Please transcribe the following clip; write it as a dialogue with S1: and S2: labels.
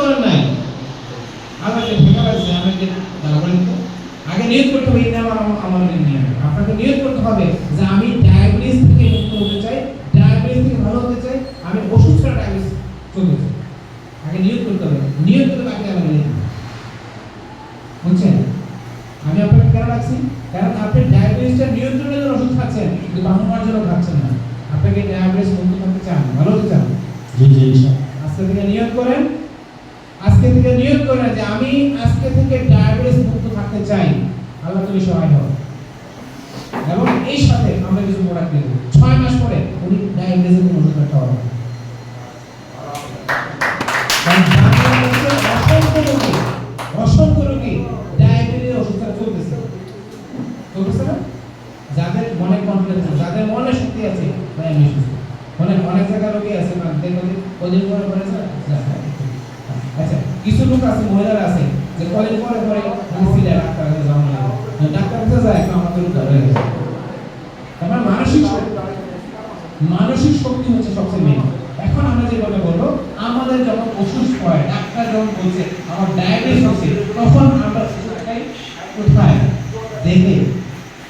S1: করেন নাই। আমাকে ঠেকা লাগছে আমাকে দাঁড়া বলেন তো। আগে নিয়োগ করতে হবে এটা আমার আমার নিয়ে আপনাকে নিয়োগ করতে হবে যে আমি ডায়াবেটিস থেকে মুক্ত হতে চাই ডায়াবেটিস থেকে ভালো হতে চাই আমি ওষুধ ছাড়া ডায়াবেটিস চলতে চাই আগে নিয়োগ করতে হবে। নিয়োগ করে বাকি আমার নিয়ে বুঝছেন? আমি আপনাকে কেন রাখছি কারণ আপনি ডায়াবেটিসটা নিয়ন্ত্রণের জন্য ওষুধ খাচ্ছেন কিন্তু বাহনার জন্য খাচ্ছেন না। আপনাকে ডায়াবেটিস মুক্ত থাকতে চান ভালো হতে চান।
S2: জি জি
S1: আজকে থেকে নিয়োগ করেন আজকে থেকে নিয়োগ করেন যে আমি আজকে থেকে ডায়াবেটিস মুক্ত থাকতে চাই, আল্লাহ তুমি সহায় হও এবং এই সাথে আমরা কিছু প্রোডাক্ট দেবো ছয় মাস পরে উনি ডায়াবেটিসের কোনো ওষুধ খাওয়া হবে অসংখ্য রোগী ডায়াবেটিস ওষুধ চলতেছে। চলতেছে না? যাদের মনে কনফিডেন্স যাদের মনে শক্তি আছে, ভাই আমি অনেক অনেক জায়গায় রোগী আছে না দেখবেন পরে পরে আছে, যা, হ্যাঁ, আচ্ছা কিছু লোক আছে, মহিলারা আছে, যে কদিন পরে পরে আমি সিলে ডাক্তার কাছে যাওয়া লাগে ডাক্তার কাছে যায়, এখন আমাদের উদ্ধার হয়ে গেছে। আমার মানসিক মানসিক শক্তি হচ্ছে সবচেয়ে মেন এখন আমরা যে কথা বলব, আমাদের যখন অসুস্থ হয়, ডাক্তার যখন বলছে, আমার ডায়াবেটিস হচ্ছে, তখন আমরা কোথায়? দেখে